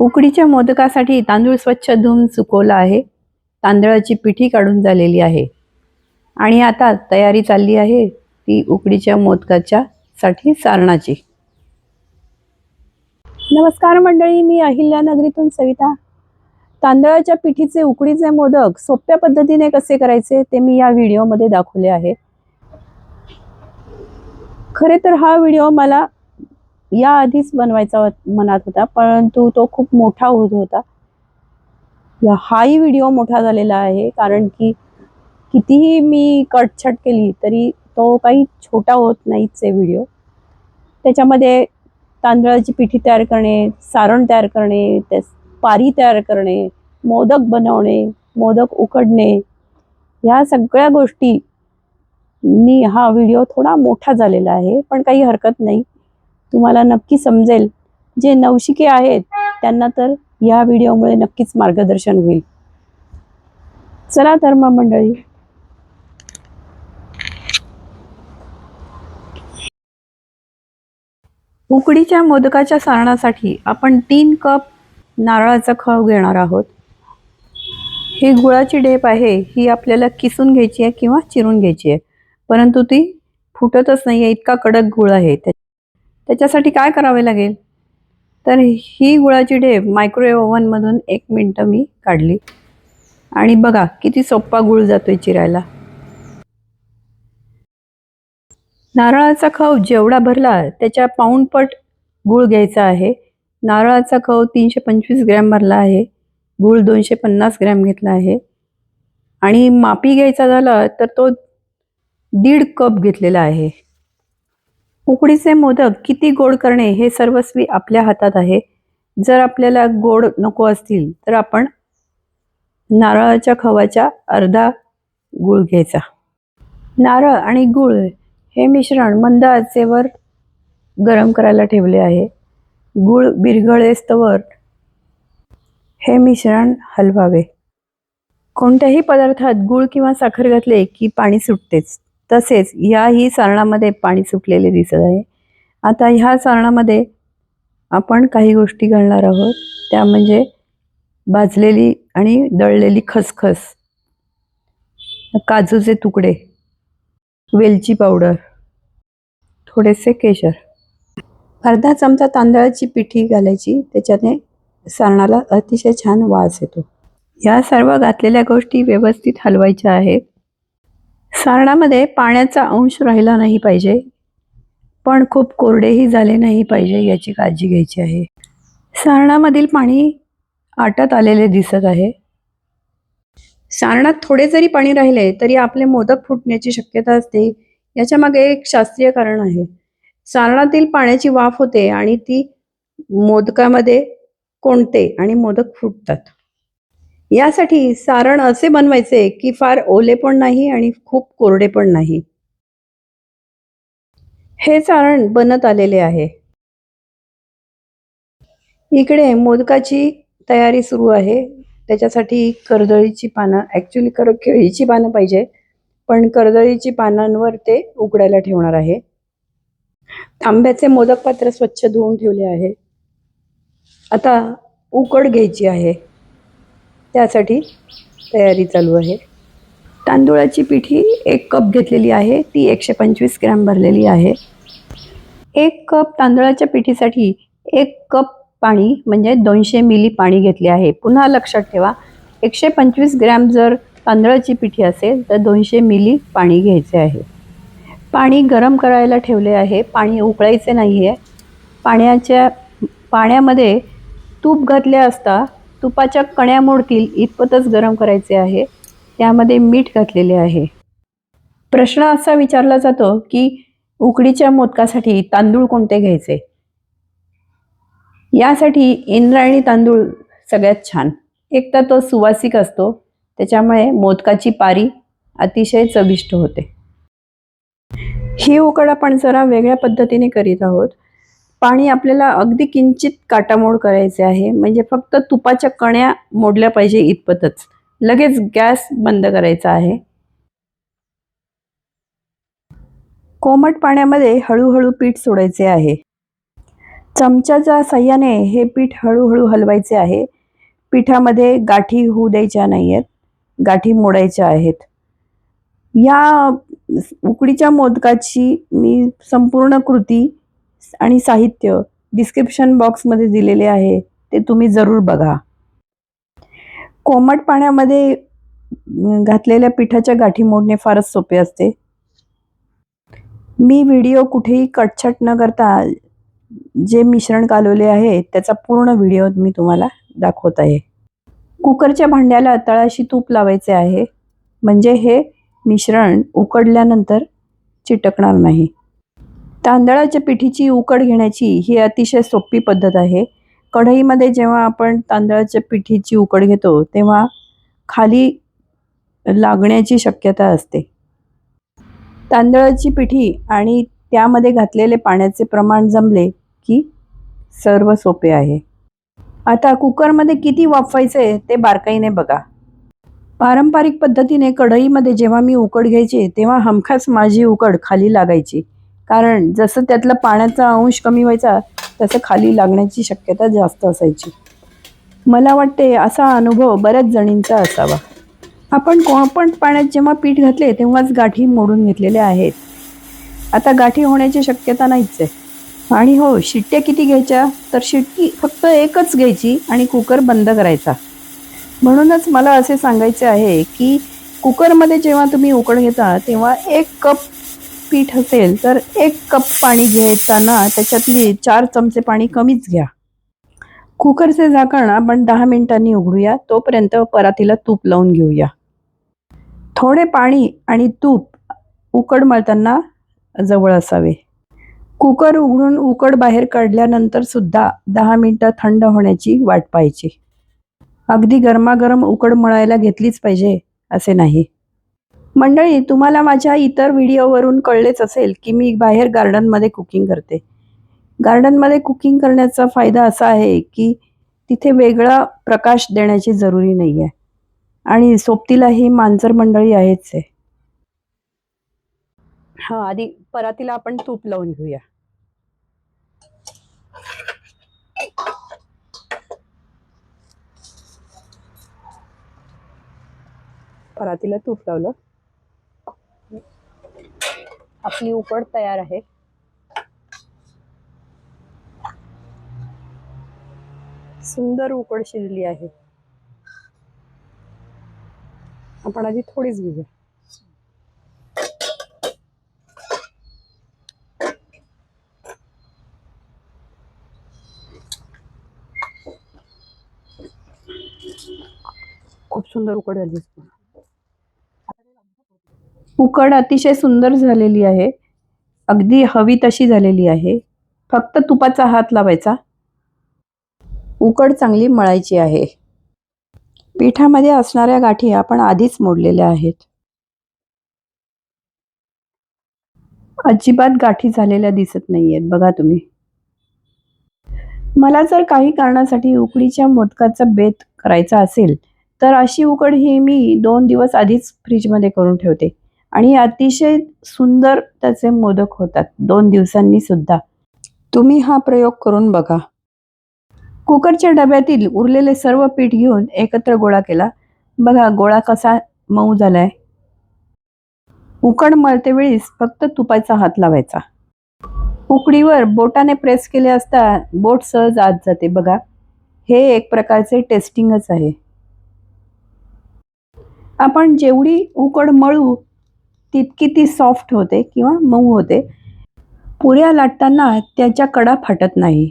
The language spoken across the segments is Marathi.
उकडीच्या मोदकासाठी तांदूळ स्वच्छ धुवून सुकवला आहे. तांदळाची पिठी काढून झालेली आहे. आणि आता तयारी चालली आहे ती उकडीच्या मोदकाच्या साठी सारणाची. नमस्कार मंडळी मी अहिल्या नगरीतून सविता. तांदळाच्या पिठीचे उकडीचे मोदक सोप्या पद्धतीने कसे करायचे ते मी या व्हिडिओमध्ये दाखवले आहे. खरे तर हा व्हिडिओ मला या आधीच बनवायचा मनात होता परंतु तो खूप मोठा होत होता. या- हाही व्हिडिओ मोठा झालेला आहे कारण की कितीही मी कटछट केली तरी तो काही छोटा होत नाहीच आहे व्हिडिओ. त्याच्यामध्ये तांदळाची पिठी तयार करणे सारण तयार करणे त्या पारी तयार करणे मोदक बनवणे मोदक उकडणे ह्या सगळ्या गोष्टी नी हा व्हिडिओ थोडा मोठा झालेला आहे पण काही हरकत नाही. तुम्हाला नक्की समजेल. जे नवशिके आहेत त्यांना तर या व्हिडिओमुळे नक्कीच मार्गदर्शन होईल. चला तर मग मंडळी. उकडीच्या मोदकाच्या सारणासाठी आपण तीन कप नारळाचा खव घेणार आहोत. ही गुळाची ढेप आहे ही आपल्याला किसून घ्यायची आहे किंवा चिरून घ्यायची आहे. परंतु ती फुटतच नाही आहे इतका कडक गुळ आहे. त्याच्यासाठी काय करावे लागेल? तर ही गुळाची ढेप मायक्रोवेव्ह ओव्हनमधून एक मिनटं मी काढली. आणि बघा किती सोप्पा गुळ जातोय चिरायला. नारळाचा खव जेवढा भरला त्याच्या पाऊणपट गुळ घ्यायचा आहे. नारळाचा खव तीनशे पंचवीस ग्रॅम भरला आहे. गुळ दोनशे पन्नास ग्रॅम घेतला आहे. आणि मापी घ्यायचा झाला तर तो दीड कप घेतलेला आहे. उकडीचे मोदक किती गोड करणे हे सर्वस्वी आपल्या हातात आहे. जर आपल्याला गोड नको असतील तर आपण नारळाच्या खवाच्या अर्धा गुळ घ्यायचा. नारळ आणि गुळ हे मिश्रण मंद आचेवर गरम करायला ठेवले आहे. गुळ बिरघळेस्तवर हे मिश्रण हलवावे. कोणत्याही पदार्थात गुळ किंवा साखर घातले की पाणी सुटतेच. तसेच ह्याही सारणामध्ये पाणी सुटलेले दिसत आहे. आता ह्या सारणामध्ये आपण काही गोष्टी घालणार आहोत. त्या म्हणजे भाजलेली आणि दळलेली खसखस काजूचे तुकडे वेलची पावडर थोडेसे केशर. अर्धा चमचा तांदळाची पिठी घालायची त्याच्याने सारणाला अतिशय छान वास येतो. या सर्व घातलेल्या गोष्टी व्यवस्थित हलवायच्या आहेत. सारणामध्ये पाण्याचा अंश राहिला नाही पाहिजे. पण खूप कोरडेही झाले नाही पाहिजे याची काळजी घ्यायची आहे. सारणामधील पाणी आटत आलेले दिसत आहे. सारणात थोडे जरी पाणी राहिले तरी आपले मोदक फुटण्याची शक्यता असते. याच्या मागे एक शास्त्रीय कारण आहे. सारणातील पाण्याची वाफ होते आणि ती मोदकामध्ये कोणते आणि मोदक फुटतात. यासाठी सारण असे बनवायचे की फार ओले पण नाही आणि खूप कोरडे पण नाही. हे सारण बनत आलेले आहे. इकडे मोदकाची तयारी सुरू आहे. त्याच्यासाठी कर्दळीची पानं ॲक्च्युली कर केळीची पानं पाहिजे पण कर्दळीची पानांवर ते उकडायला ठेवणार आहे. तांब्याचे मोदक पात्र स्वच्छ धुवून ठेवले आहे. आता उकड घ्यायची आहे. त्यासाठी तयारी चालू आहे. तांदूळाची पिठी एक कप घेतलेली आहे. ती एकशे पंचवीस ग्रॅम भरलेली आहे. एक कप तांदळाच्या पिठीसाठी एक कप पाणी म्हणजे दोनशे मिली पाणी घेतले आहे. पुन्हा लक्षात ठेवा एकशे पंचवीस ग्रॅम जर तांदळाची पिठी असेल तर दोनशे मिली पाणी घ्यायचे आहे. पाणी गरम करायला ठेवले आहे. पाणी उकळायचे नाही आहे पाण्याच्या पाण्यामध्ये तूप घातले असता तुपाच्या कण्या मोडतील इतपतच गरम करायचे आहे. त्यामध्ये मीठ घातलेले आहे. प्रश्न असा विचारला जातो की उकडीच्या मोदकासाठी तांदूळ कोणते घ्यायचे? यासाठी इंद्रायणी तांदूळ सगळ्यात छान. एक तर तो सुवासिक असतो त्याच्यामुळे मोदकाची पारी अतिशय चविष्ट होते. ही उकड आपण जरा वेगळ्या पद्धतीने करीत आहोत. पाणी आपल्याला अगदी किंचित काटामोड करायचे आहे. म्हणजे फक्त तुपाच्या कण्या मोडल्या पाहिजे इतपतच. लगेच गॅस बंद करायचा आहे. कोमट पाण्यामध्ये हळूहळू पीठ सोडायचे आहे. चमच्याच्या साह्याने हे पीठ हळूहळू हलवायचे आहे. पिठामध्ये गाठी होऊ द्यायच्या नाही आहेत गाठी मोडायच्या आहेत. या उकडीच्या मोदकाची मी संपूर्ण कृती आणि साहित्य डिस्क्रिप्शन बॉक्समध्ये दिलेले आहे ते तुम्ही जरूर बघा. कोमट पाण्यामध्ये घातलेल्या पिठाच्या गाठी मोडणे फारच सोपे असते. मी व्हिडिओ कुठेही कटछट न करता जे मिश्रण कालवले आहे त्याचा पूर्ण व्हिडिओ मी तुम्हाला दाखवत आहे. कुकरच्या भांड्याला तळाशी तूप लावायचे आहे. म्हणजे हे मिश्रण उकडल्यानंतर चिटकणार नाही. तांदळाच्या पिठीची उकड घेण्याची ही अतिशय सोपी पद्धत आहे. कढईमध्ये जेव्हा आपण तांदळाच्या पिठीची उकड घेतो तेव्हा खाली लागण्याची शक्यता असते. तांदळाची पिठी आणि त्यामध्ये घातलेले पाण्याचे प्रमाण जमले की सर्व सोपे आहे. आता कुकरमध्ये किती वाफवायचे ते बारकाईने बघा. पारंपरिक पद्धतीने कढईमध्ये जेव्हा मी उकड घ्यायचे तेव्हा हमखास माझी उकड खाली लागायची. कारण जसं त्यातला पाण्याचा अंश कमी व्हायचा तसं खाली लागण्याची शक्यता जास्त असायची. मला वाटते असा अनुभव बऱ्याच जणींचा असावा. आपण कोणपण पाण्यात जेव्हा पीठ घातले तेव्हाच गाठी मोडून घेतलेल्या आहेत. आता गाठी होण्याची शक्यता नाहीच आहे. आणि हो शिट्ट्या किती घ्यायच्या? तर शिट्टी फक्त एकच घ्यायची आणि कुकर बंद करायचा. म्हणूनच मला असे सांगायचे आहे की कुकरमध्ये जेव्हा तुम्ही उकड घेता तेव्हा एक कप पीठ असेल तर एक कप पाणी घेताना त्याच्यातली चार चमचे पाणी कमीच घ्या. कुकरचे झाकण आपण दहा मिनिटांनी उघडूया तोपर्यंत परातीला तूप लावून घेऊया. थोडे पाणी आणि तूप उकड मळताना जवळ असावे. कुकर उघडून उकड बाहेर काढल्यानंतर सुद्धा दहा मिनिटं थंड होण्याची वाट पाहायची. अगदी गरमागरम उकड मळायला घेतलीच पाहिजे असे नाही. मंडळी तुम्हाला माझ्या इतर व्हिडिओवरून कळलेच असेल की मी बाहेर गार्डनमध्ये कुकिंग करते. गार्डनमध्ये कुकिंग करण्याचा फायदा असा आहे की तिथे वेगळा प्रकाश देण्याची जरुरी नाही आहे आणि सोबतीला ही मांजर मंडळी आहेच आहे हां आधी परातीला आपण तूप लावून घेऊया. परातीला तूप लावलं. आपली उकड तयार आहे. सुंदर उकड शिजली आहे. आपण आधी थोडीच घेऊया खूप सुंदर उकड झाली उकड अतिशय सुंदर झालेली आहे. अगदी हवी तशी झालेली आहे. फक्त तुपाचा हात लावायचा. उकड चांगली मळायची आहे. पिठामध्ये असणाऱ्या गाठी आपण आधीच मोडलेल्या आहेत. अजिबात गाठी झालेल्या दिसत नाहीयेत बघा तुम्ही. मला जर काही कारणासाठी उकडीच्या मोदकाचा बेत करायचा असेल तर अशी उकड ही मी दोन दिवस आधीच फ्रीजमध्ये करून ठेवते. आणि अतिशय सुंदर त्याचे मोदक होतात. दोन दिवसांनी सुद्धा. तुम्ही हा प्रयोग करून बघा. कुकरच्या डब्यातील उरलेले सर्व पीठ घेऊन एकत्र गोळा केला. बघा गोळा कसा मऊ झालाय. उकड मळते वेळीस फक्त तुपाचा हात लावायचा. उकडीवर बोटाने प्रेस केले असता बोट सहज आत जाते बघा. हे एक प्रकारचे टेस्टिंगच आहे. आपण जेवढी उकड मळू तितकी ती सॉफ्ट होते किंवा मऊ होते. पुऱ्या लाटताना त्याच्या कडा फाटत नाही.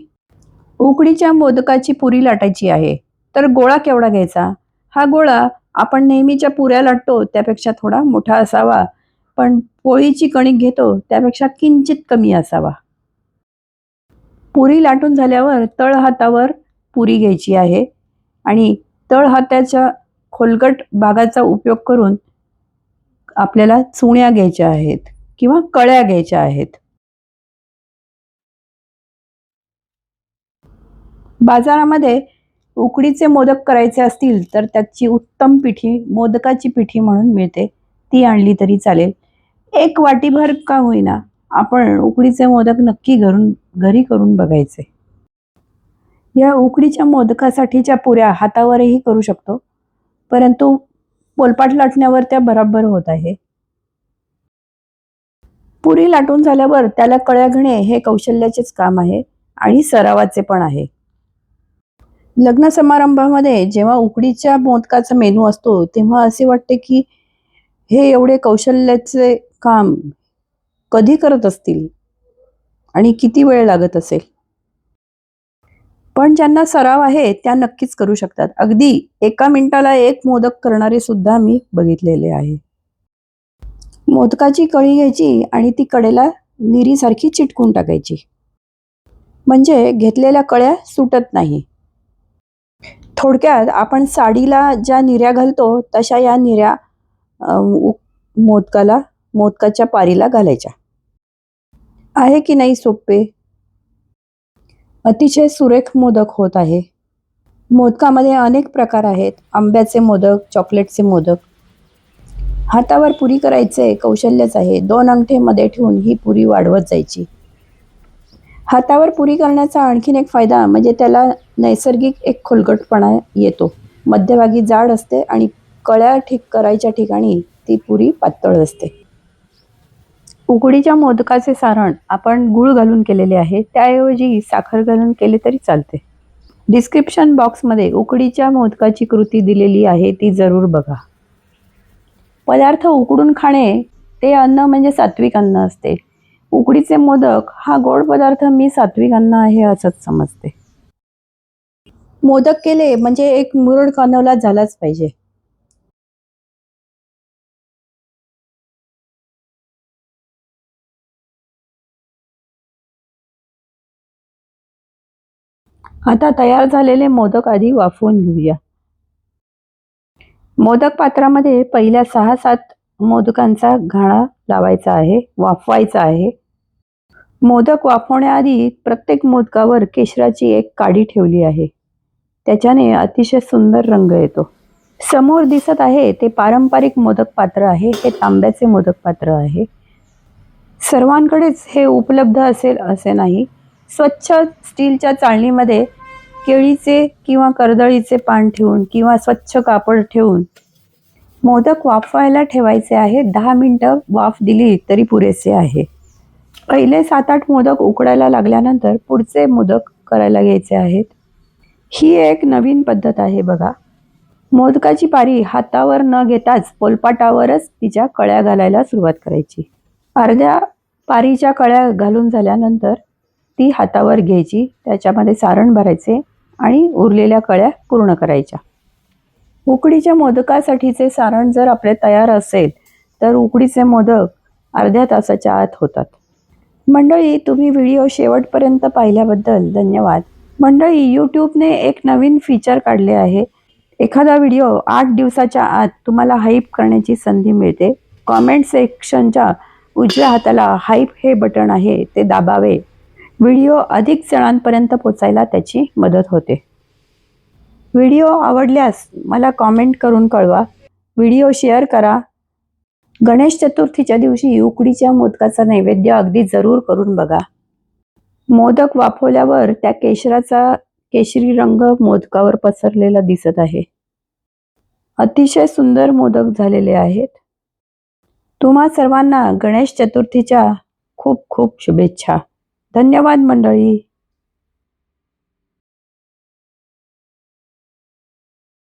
उकडीच्या मोदकाची पुरी लाटायची आहे. तर गोळा केवढा घ्यायचा? हा गोळा आपण नेहमीच्या पुऱ्या लाटतो त्यापेक्षा थोडा मोठा असावा. पण पोळीची कणिक घेतो त्यापेक्षा किंचित कमी असावा. पुरी लाटून झाल्यावर तळ हातावर पुरी घ्यायची आहे. आणि तळ हाताच्या खोलगट भागाचा उपयोग करून आपल्याला चुण्या घ्यायच्या आहेत किंवा कळ्या घ्यायच्या आहेत. बाजारामध्ये उकडीचे मोदक करायचे असतील तर त्याची उत्तम पिठी मोदकाची पिठी म्हणून मिळते. ती आणली तरी चालेल. एक वाटीभर का होईना आपण उकडीचे मोदक नक्की घरून घरी करून बघायचे. या उकडीच्या मोदकासाठीच्या पुऱ्या हातावरही करू शकतो परंतु पोलपाट लाटण्यावर त्या बराबर होत आहे. पुरी लाटून झाल्यावर त्याला कळ्या घेणे हे कौशल्याचेच काम आहे आणि सरावाचे पण आहे. लग्न समारंभामध्ये जेव्हा उकडीच्या मोदकाचा मेनू असतो तेव्हा असे वाटते की हे एवढे कौशल्याचे काम कधी करत असतील? आणि किती वेळ लागत असेल? पण ज्यांना सराव आहे त्या नक्कीच करू शकतात. अगदी एका मिनिटाला एक मोदक करणारे सुद्धा मी बघितलेले आहे. मोदकाची कळी घ्यायची आणि ती कडेला निरीसारखी चिटकून टाकायची. म्हणजे घेतलेल्या कळ्या सुटत नाही. थोडक्यात आपण साडीला ज्या निऱ्या घालतो तशा या निऱ्या मोदकाला मोदकाच्या पारीला घालायच्या. आहे की नाही सोपे अतिशय सुरेख मोदक होत आहे. मोदकामध्ये अनेक प्रकार आहेत. आंब्याचे मोदक चॉकलेटचे मोदक. हातावर पुरी करायचे कौशल्यच आहे. दोन अंगठेमध्ये ठेवून ही पुरी वाढवत जायची. हातावर पुरी करण्याचा आणखीन एक फायदा म्हणजे त्याला नैसर्गिक एक खोलगटपणा येतो. मध्यभागी जाड असते आणि कळ्या ठीक करायच्या ठिकाणी ती पुरी पातळ असते. उकडीच्या मोदकाचे सारण आपण गूळ घालून केलेले आहे त्याऐवजी साखर घालून केले तरी चालते. डिस्क्रिप्शन बॉक्समध्ये उकडीच्या मोदकाची कृती दिलेली आहे ती जरूर बघा. पदार्थ उकडून खाणे ते अन्न म्हणजे सात्विक अन्न असते. उकडीचे मोदक हा गोड पदार्थ मी सात्विक अन्न आहे असंच समजते. मोदक केले म्हणजे एक मुरड कानवला झालाच पाहिजे. आता तयार झालेले मोदक आधी वाफवून घेऊया. मोदक पात्रामध्ये पहिल्या सहा सात मोदकांचा घाणा लावायचा आहे वाफवायचा आहे. मोदक वाफवण्याआधी प्रत्येक मोदकावर केशराची एक काडी ठेवली आहे. त्याच्याने अतिशय सुंदर रंग येतो. समोर दिसत आहे ते पारंपरिक मोदक पात्र आहे हे तांब्याचे मोदक पात्र आहे. सर्वांकडेच हे उपलब्ध असेल असे नाही स्वच्छ स्टीलच्या चाळणीमध्ये केळीचे किंवा कर्दळीचे पान ठेवून किंवा स्वच्छ कापड ठेवून मोदक वाफवायला ठेवायचे आहे. दहा मिनटं वाफ दिली तरी पुरेसे आहे. पहिले सात आठ मोदक उकडायला लागल्यानंतर पुढचे मोदक करायला घ्यायचे आहेत. ही एक नवीन पद्धत आहे बघा. मोदकाची पारी हातावर न घेताच पोलपाटावरच तिच्या कळ्या घालायला सुरुवात करायची. अर्ध्या पारीच्या कळ्या घालून झाल्यानंतर ती हातावर घ्यायची त्याच्यामध्ये सारण भरायचे आणि उरलेल्या कळ्या पूर्ण करायच्या. उकडीच्या मोदकासाठीचे सारण जर आपले तयार असेल तर उकडीचे मोदक अर्ध्या तासाच्या आत होतात. मंडळी तुम्ही व्हिडिओ शेवटपर्यंत पाहिल्याबद्दल धन्यवाद. मंडळी यूट्यूबने एक नवीन फीचर काढले आहे. एखादा व्हिडिओ आठ दिवसाच्या आत तुम्हाला हाईप करण्याची संधी मिळते. कॉमेंट सेक्शनच्या उजव्या हाताला हाईप हे बटन आहे ते दाबावे. व्हिडिओ अधिक जणांपर्यंत पोचायला त्याची मदत होते. व्हिडिओ आवडल्यास मला कॉमेंट करून कळवा. व्हिडिओ शेअर करा. गणेश चतुर्थीच्या दिवशी उकडीच्या मोदकाचा नैवेद्य अगदी जरूर करून बघा. मोदक वाफवल्यावर त्या केशराचा केशरी रंग मोदकावर पसरलेला दिसत आहे. अतिशय सुंदर मोदक झालेले आहेत. तुम्हा सर्वांना गणेश चतुर्थीच्या खूप खूप शुभेच्छा. धन्यवाद मंडळी.